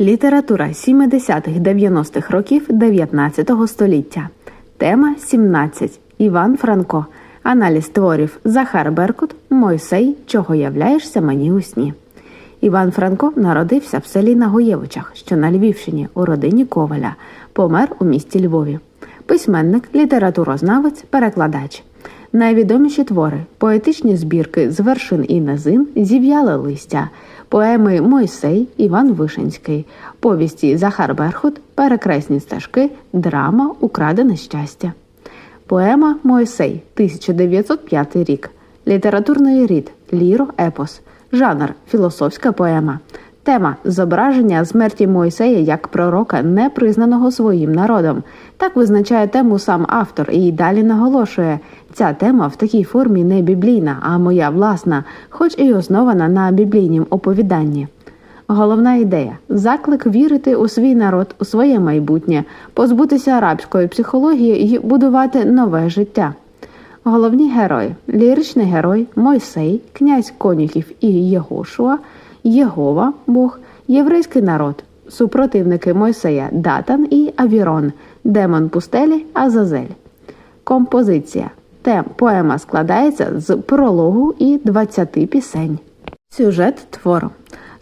Література 70-х-90-х років 19 століття. Тема 17. Іван Франко. Аналіз творів Захар Беркут. Мойсей. Чого являєшся мені у сні. Іван Франко народився в селі Нагоєвичах, що на Львівщині, у родині Коваля. Помер у місті Львові. Письменник, літературознавець, перекладач. Найвідоміші твори поетичні збірки з вершин і низин, зів'яле листя, поеми Мойсей, Іван Вишенський, повісті Захар Берхут, Перекресні стежки, драма Украдене щастя. Поема Мойсей, 1905 рік. Літературний рід Ліро Епос. Жанр філософська поема. Тема зображення смерті Мойсея як пророка, не признаного своїм народом. Так визначає тему сам автор і далі наголошує: ця тема в такій формі не біблійна, а моя власна, хоч і основана на біблійнім оповіданні. Головна ідея заклик вірити у свій народ, у своє майбутнє, позбутися арабської психології і будувати нове життя. Головні герої ліричний герой Мойсей, князь Конюхів і Єгошуа, Єгова, Бог, єврейський народ, супротивники Мойсея Датан і Авірон, демон пустелі Азазель. Композиція. Тем поема складається з прологу і 20 пісень. Сюжет твору.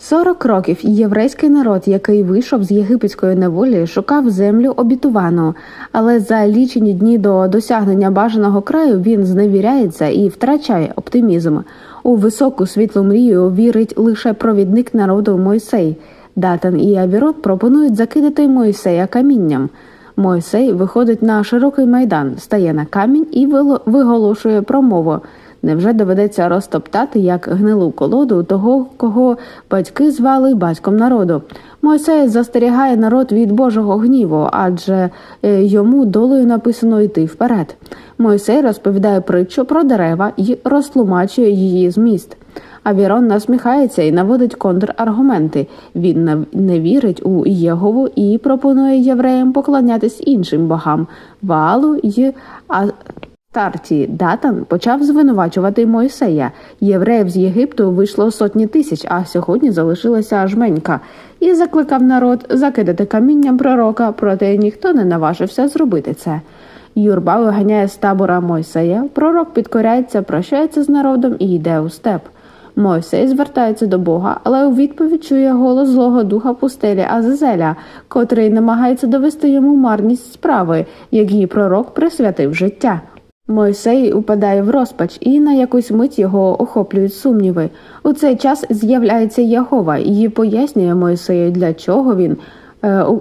40 років єврейський народ, який вийшов з єгипетської неволі, шукав землю обітувану, але за лічені дні до досягнення бажаного краю він зневіряється і втрачає оптимізм. У високу світлу мрію вірить лише провідник народу Мойсей. Датан і Авірон пропонують закидати Мойсея камінням. Мойсей виходить на широкий майдан, стає на камінь і виголошує промову. Невже доведеться розтоптати як гнилу колоду того, кого батьки звали батьком народу? Мойсей застерігає народ від Божого гніву, адже е, йому долею написано йти вперед. Мойсей розповідає притчу про дерева і розтлумачує її зміст. Авірон насміхається і наводить контраргументи. Він не вірить у Єгову і пропонує євреям поклонятись іншим богам Ваалу й Тарті Датан почав звинувачувати Мойсея. Євреїв з Єгипту вийшло сотні тисяч, а сьогодні залишилася аж і закликав народ закидати камінням пророка, проте ніхто не наважився зробити це. Юрба виганяє з табора Мойсея, пророк підкоряється, прощається з народом і йде у степ. Мойсей звертається до Бога, але у відповідь чує голос злого духа пустелі Азазеля, котрий намагається довести йому марність справи, якій пророк присвятив життя. Мойсей упадає в розпач, і на якусь мить його охоплюють сумніви. У цей час з'являється Ягова і пояснює Мойсею, для чого він е, у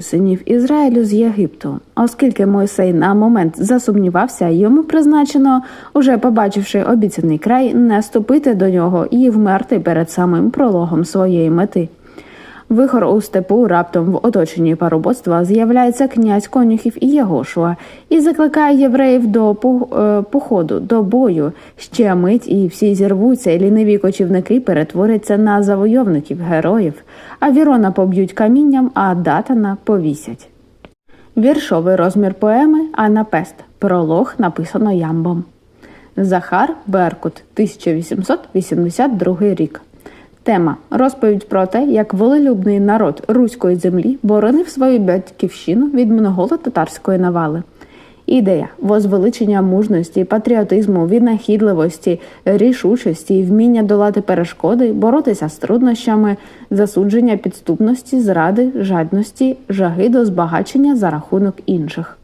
синів Ізраїлю з Єгипту. Оскільки Мойсей на момент засумнівався, йому призначено, уже побачивши обіцяний край, не ступити до нього і вмерти перед самим прологом своєї мети. Вихор у степу раптом в оточенні парубоцтва з'являється князь конюхів і Єгошуа і закликає євреїв до е, походу, до бою. Ще мить і всі зірвуться, і ліниві кочівники перетворяться на завойовників, героїв, а Вірона поб'ють камінням, а датана повісять. Віршовий розмір поеми Анапест. Пролог написано ямбом. Захар Беркут, 1882 рік. Тема розповідь про те, як волелюбний народ руської землі боронив свою батьківщину від монголо-татарської навали. Ідея возвеличення мужності, патріотизму, віднахідливості, рішучості, вміння долати перешкоди, боротися з труднощами, засудження підступності, зради, жадності, жаги до збагачення за рахунок інших.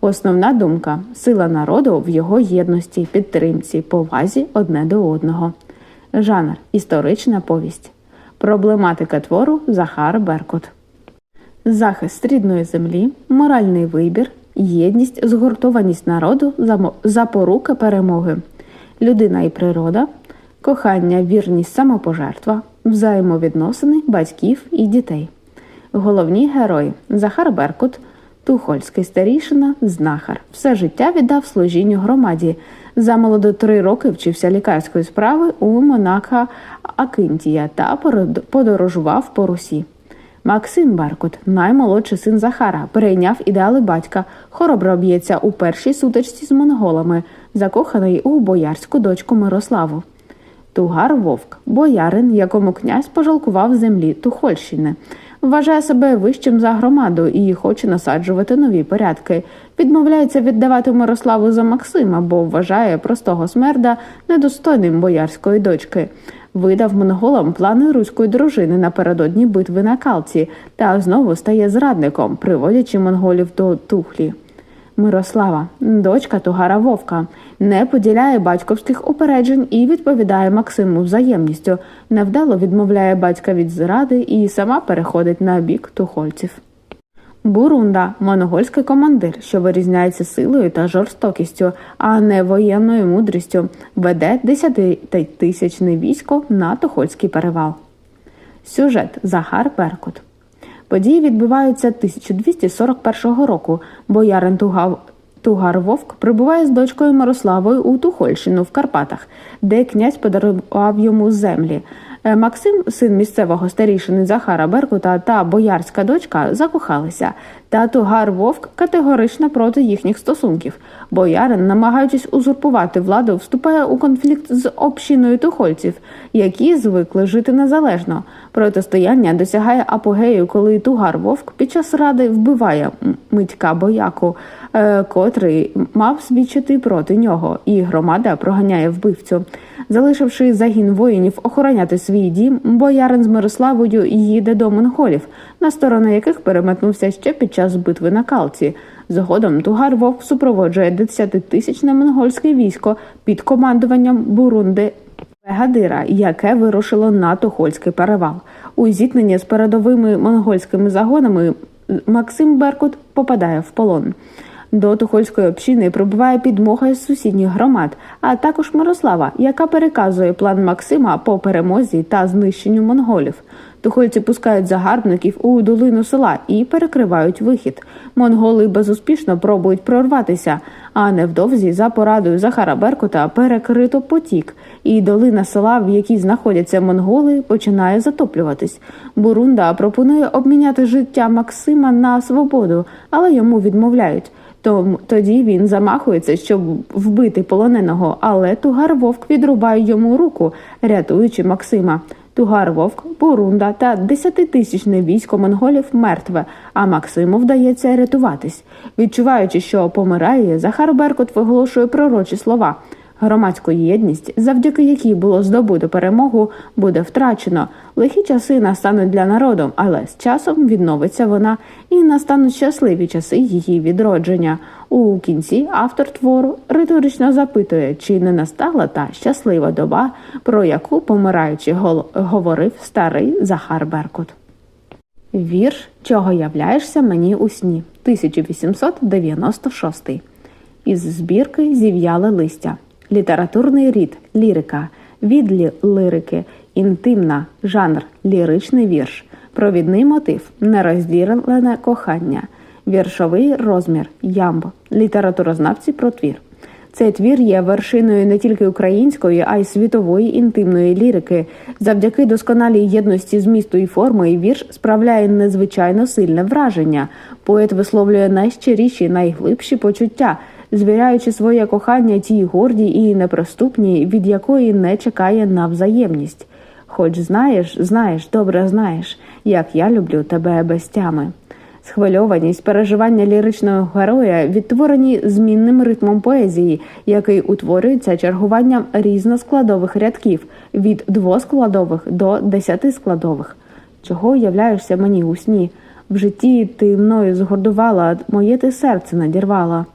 Основна думка сила народу в його єдності, підтримці, повазі одне до одного. Жанр історична повість. Проблематика твору Захар Беркут. Захист рідної землі, моральний вибір, єдність, згуртованість народу, запорука перемоги, людина і природа, кохання, вірність, самопожертва, взаємовідносини батьків і дітей. Головні герої Захар Беркут. Тухольський старішина, знахар, все життя віддав служінню громаді. Замолоду три роки вчився лікарської справи у монаха Акинтія та подорожував по Русі. Максим Беркут, наймолодший син Захара, перейняв ідеали батька, хоробро б'ється у першій сутичці з монголами, закоханий у боярську дочку Мирославу. Тугар Вовк, боярин, якому князь пожалкував землі Тухольщини. Вважає себе вищим за громаду і хоче насаджувати нові порядки. Відмовляється віддавати Мирославу за Максима, бо вважає простого смерда недостойним боярської дочки. Видав монголам плани руської дружини напередодні битви на Калці та знову стає зрадником, приводячи монголів до Тухлі. Мирослава, дочка Тугара Вовка, не поділяє батьковських упереджень і відповідає Максиму взаємністю, невдало відмовляє батька від зради і сама переходить на бік тухольців. Бурунда монгольський командир, що вирізняється силою та жорстокістю, а не воєнною мудрістю, веде десятитисячне військо на Тухольський перевал. Сюжет Захар Беркут. Події відбуваються 1241 року. Боярин Тугав Тугар Вовк прибуває з дочкою Мирославою у Тухольщину в Карпатах, де князь подарував йому землі. Е, Максим, син місцевого старішини Захара Беркута та боярська дочка закохалися. Та Тугар Вовк категорично проти їхніх стосунків. Боярин, намагаючись узурпувати владу, вступає у конфлікт з общиною тухольців, які звикли жити незалежно. Протистояння досягає апогею, коли Тугар Вовк під час ради вбиває митька бояку, е, котрий мав свідчити проти нього, і громада проганяє вбивцю. Залишивши загін воїнів охороняти свій дім, боярин з Мирославою їде до монголів, на сторони яких переметнувся ще під час битви на Калці. Згодом Тугар Вовк супроводжує десятитисячне монгольське військо під командуванням Бурунди Вегадира, яке вирушило на Тухольський перевал. У зіткненні з передовими монгольськими загонами Максим Беркут попадає в полон. До Тухольської общини прибуває підмога з сусідніх громад, а також Мирослава, яка переказує план Максима по перемозі та знищенню монголів. Тухольці пускають загарбників у долину села і перекривають вихід. Монголи безуспішно пробують прорватися, а невдовзі за порадою Захара Беркута перекрито потік, і долина села, в якій знаходяться монголи, починає затоплюватись. Бурунда пропонує обміняти життя Максима на свободу, але йому відмовляють. Тому тоді він замахується, щоб вбити полоненого, але тугар вовк відрубає йому руку, рятуючи Максима. Тугар Вовк, Бурунда та десятитисячне військо монголів мертве, а Максиму вдається рятуватись. Відчуваючи, що помирає, Захар Беркут виголошує пророчі слова. Громадську єдність, завдяки якій було здобуто перемогу, буде втрачено. Лихі часи настануть для народу, але з часом відновиться вона і настануть щасливі часи її відродження. У кінці автор твору риторично запитує, чи не настала та щаслива доба, про яку помираючи говорив старий Захар Беркут. Вірш Чого являєшся мені у сні 1896 із збірки зів'яле листя літературний рід, лірика, відлі лирики, інтимна, жанр, ліричний вірш, провідний мотив, нерозділене кохання, віршовий розмір, ямб, літературознавці про твір. Цей твір є вершиною не тільки української, а й світової інтимної лірики. Завдяки досконалій єдності змісту і форми вірш справляє незвичайно сильне враження. Поет висловлює найщиріші, найглибші почуття, звіряючи своє кохання тій гордій і неприступній, від якої не чекає на взаємність. Хоч знаєш, знаєш, добре знаєш, як я люблю тебе без тями. Схвильованість, переживання ліричного героя відтворені змінним ритмом поезії, який утворюється чергуванням різноскладових рядків від двоскладових до десятискладових. Чого уявляєшся мені у сні? В житті ти мною згордувала, моє ти серце надірвала.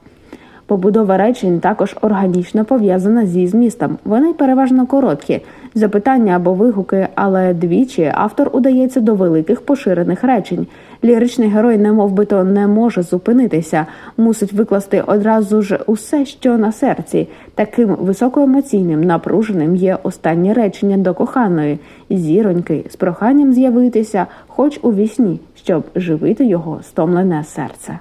Побудова речень також органічно пов'язана зі змістом. Вони переважно короткі, запитання або вигуки, але двічі автор удається до великих поширених речень. Ліричний герой, не би то не може зупинитися, мусить викласти одразу ж усе, що на серці. Таким високоемоційним, напруженим є останнє речення до коханої зіроньки з проханням з'явитися, хоч у вісні, щоб живити його стомлене серце.